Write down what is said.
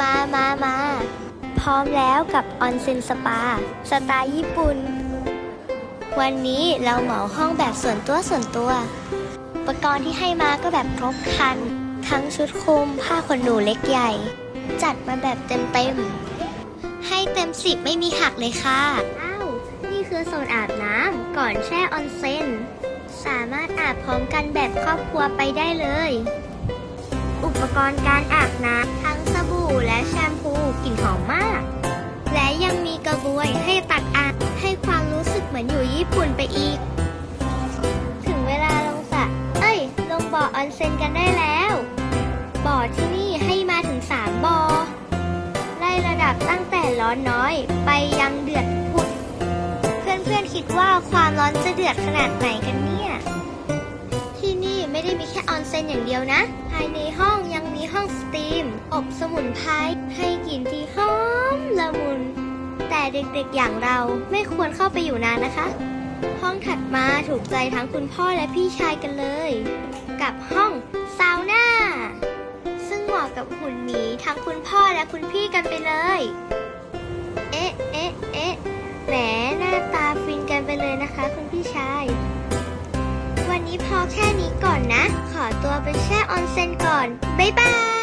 มามามา พร้อมแล้วกับออนเซ็นสปา สไตล์ญี่ปุ่น วันนี้เราเหมาห้องแบบส่วนตัวส่วนตัว อุปกรณ์ที่ให้มาก็แบบครบครัน ทั้งชุดคลุมผ้าขนหนูเล็กใหญ่ จัดมาแบบเต็มเต็ม ให้เต็มสิบไม่มีหักเลยค่ะ อ้าว นี่คือโซนอาบน้ำก่อนแช่ออนเซ็น สามารถอาบพร้อมกันแบบครอบครัวไปได้เลย อุปกรณ์การอาบน้ำทั้ง และแชมพูกลิ่นหอมมาก และยังมีกระบวยให้ตักอาบให้ความรู้สึกเหมือนอยู่ญี่ปุ่นไปอีก ถึงเวลาลงสระเอ้ย ลงบ่อออนเซ็นกันได้แล้ว บ่อที่นี่ให้มาถึง3บ่อไล่ระดับตั้งแต่ร้อนน้อย ไปยังเดือดพุด เพื่อนๆคิดว่าความร้อนจะเดือดขนาดไหนกันเนี่ยที่นี่ไม่ได้มีแค่ออนเซ็นอย่างเดียวนะ ภายในห้องยังมีห้องสตรีม อบสมุนไพรให้กลิ่นที่หอมละมุน แต่เด็กๆอย่างเราไม่ควรเข้าไปอยู่นานนะคะ ห้องถัดมาถูกใจทั้งคุณพ่อและพี่ชายกันเลย กับห้องซาวน่าซึ่งเหมาะกับหุ่นหมีทั้งคุณพ่อและคุณพี่กันไปเลย เอ๊ะเอ๊ะเอ๊ะแหมหน้าตาฟินกันไปเลยนะคะ คุณพี่ชายวันนี้พอแค่นี้ก่อนนะ ขอตัวไปแช่ออนเซ็นก่อน บ๊ายบาย